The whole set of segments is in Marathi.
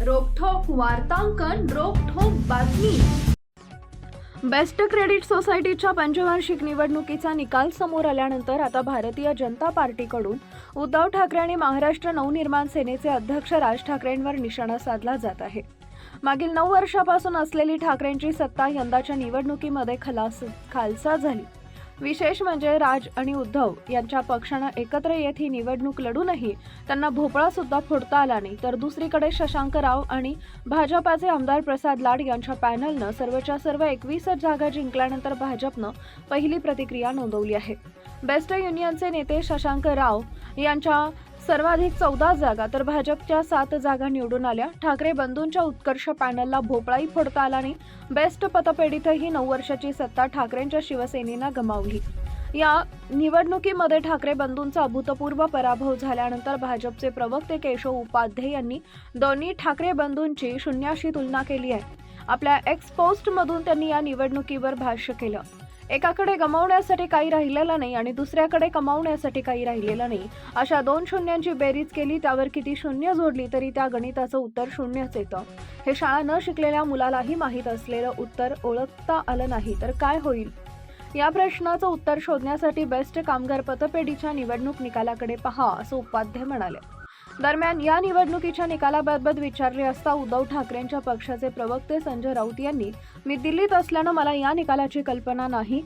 वार्तांकन रोखोक बातमी. बेस्ट क्रेडिट सोसायटीच्या पंचवार्षिक निवडणुकीचा निकाल समोर आल्यानंतर आता भारतीय जनता पार्टीकडून उद्धव ठाकरे आणि महाराष्ट्र नवनिर्माण सेनेचे अध्यक्ष राज ठाकरेंवर निशाणा साधला जात आहे. मागील नऊ वर्षापासून असलेली ठाकरेंची सत्ता यंदाच्या निवडणुकीमध्ये खलास खालसा झाली. विशेष म्हणजे राज आणि उद्धव यांच्या पक्षानं एकत्र येत ही निवडणूक लढूनही त्यांना भोपळा सुद्धा फोडता आला नाही. तर दुसरीकडे शशांक राव आणि भाजपाचे आमदार प्रसाद लाड यांच्या पॅनलनं सर्वच्या सर्व एकवीस जागा जिंकल्यानंतर भाजपनं पहिली प्रतिक्रिया नोंदवली आहे. बेस्ट युनियनचे नेते शशांक राव यांच्या सर्वाधिक चौदा जागा तर भाजपच्या सात जागा निवडून आल्या. ठाकरे बंधूंच्या उत्कर्ष पॅनलला भोपळाही फोडता आला नाही. बेस्ट पतपेढीतही नऊ वर्षाची सत्ता ठाकरेंच्या शिवसेनेनं गमावली. या निवडणुकीमध्ये ठाकरे बंधूंचा अभूतपूर्व पराभव झाल्यानंतर भाजपचे प्रवक्ते केशव उपाध्ये यांनी दोन्ही ठाकरे बंधूंची शून्याशी तुलना केली आहे. आपल्या एक्स पोस्टमधून त्यांनी या निवडणुकीवर भाष्य केलं. एकाकडे गमावण्यासाठी काही राहिलेलं नाही आणि दुसऱ्याकडे कमावण्यासाठी काही राहिलेलं नाही. अशा दोन शून्यांची बेरीज केली त्यावर किती शून्य जोडली तरी त्या गणिताचं उत्तर शून्यच येतं. हे शाळा न शिकलेल्या मुलालाही माहीत असलेलं उत्तर ओळखता आलं नाही तर काय होईल? या प्रश्नाचं उत्तर शोधण्यासाठी बेस्ट कामगार पतपेढीच्या निवडणूक निकालाकडे पहा असं उपाध्ये म्हणाले. दरम्यान या निवडणुकीच्या निकालाबाबत विचारले असता उद्धव ठाकरेंच्या पक्षाचे प्रवक्ते संजय राऊत यांनी मी दिल्लीत असल्यानं मला या निकालाची कल्पना नाही.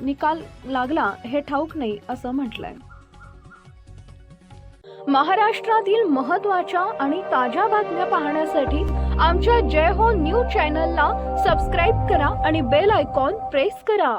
निकाल लागला हे ठाऊक नाही असं म्हटलंय. महाराष्ट्रातील महत्त्वाच्या आणि ताज्या बातम्या पाहण्यासाठी आमच्या जय हो न्यूज चॅनलला सबस्क्राईब करा आणि बेल आयकॉन प्रेस करा.